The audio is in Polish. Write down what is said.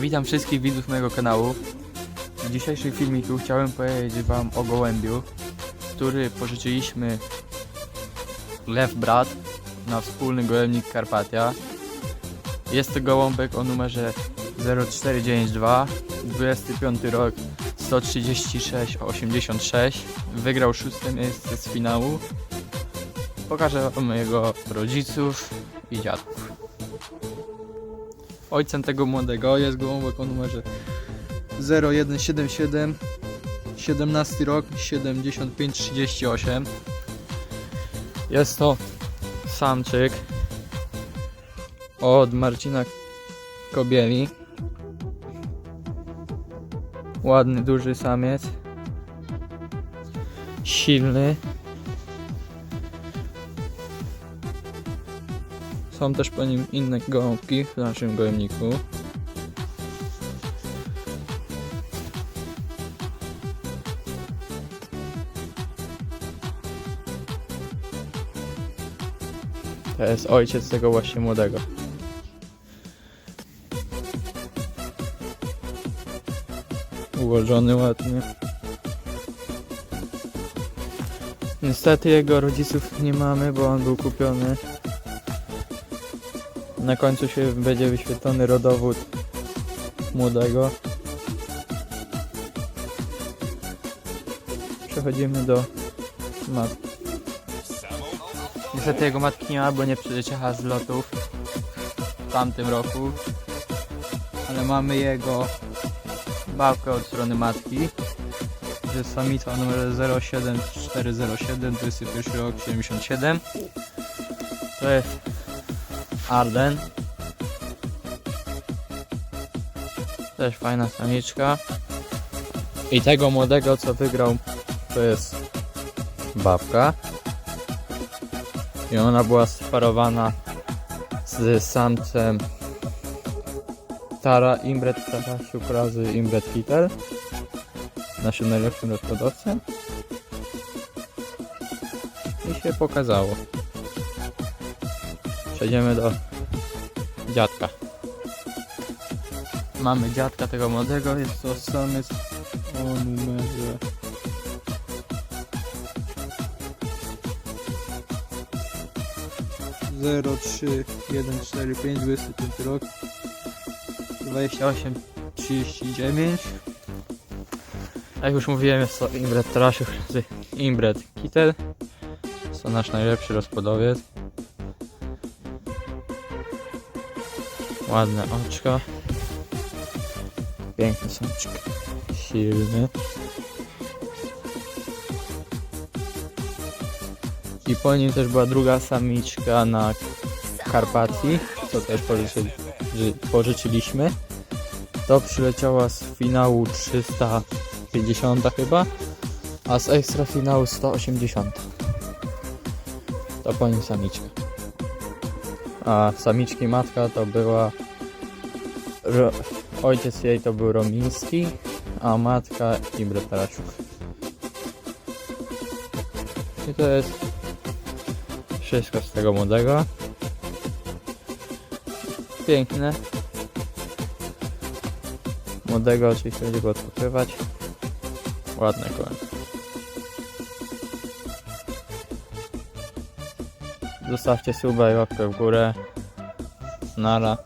Witam wszystkich widzów mojego kanału. W dzisiejszym filmiku chciałem powiedzieć wam o gołębiu, który pożyczyliśmy Lew Brat na wspólny gołębnik Karpatia. Jest to gołąbek o numerze 0492, 25 rok 136,86. Wygrał szóste miejsce z finału. Pokażę wam jego rodziców i dziadków. Ojcem tego młodego. Jest gołąbek o numerze 0177 17 rok 7538 Jest to samczyk od Marcina Kobieli. Ładny, duży samiec. Silny Są też po nim inne gołąbki w naszym gołębniku. To jest ojciec tego właśnie młodego. Ułożony ładnie. Niestety jego rodziców nie mamy, bo on był kupiony na końcu się będzie wyświetlony rodowód młodego. Przechodzimy do matki. Niestety jego matki nie ma, bo nie przyleciała z lotów w tamtym roku. Ale mamy jego babkę od strony matki. To jest samica numer 07407, 21 rok 77. To jest Arden. Też fajna samiczka. I tego młodego co wygrał to jest babka. I ona była sparowana z samcem Tara Imbret Tarasiuk razy Imbret Kitel. Naszym najlepszym rozprodawcem. I się pokazało. Przejdziemy do dziadka. Mamy dziadka tego młodego, jest to samiec o numerze. Zero trzy jeden cztery pięć dwudziesty piąty rok. Dwadzieścia osiem trzydzieści dziewięć. Jak już mówiłem jest to Imbret Tarasiuk z Imbret Kittel. Jest to nasz najlepszy rozpodowiec Ładne oczka. Piękny samczyk. Silny. I po nim też była druga samiczka na Karpatii, co też pożyczy, ży- pożyczyliśmy. To przyleciała z finału 350 chyba, a z ekstra finału 180. To po nim samiczka. A samiczki matka to była. Ojciec jej to był Romiński, a matka Ibra Tarasiuk. I to jest wszystko z tego młodego. Piękne. Młodego oczywiście będzie go odkupywać. Ładne koło. Zostawcie suba i łapkę w górę. Nara.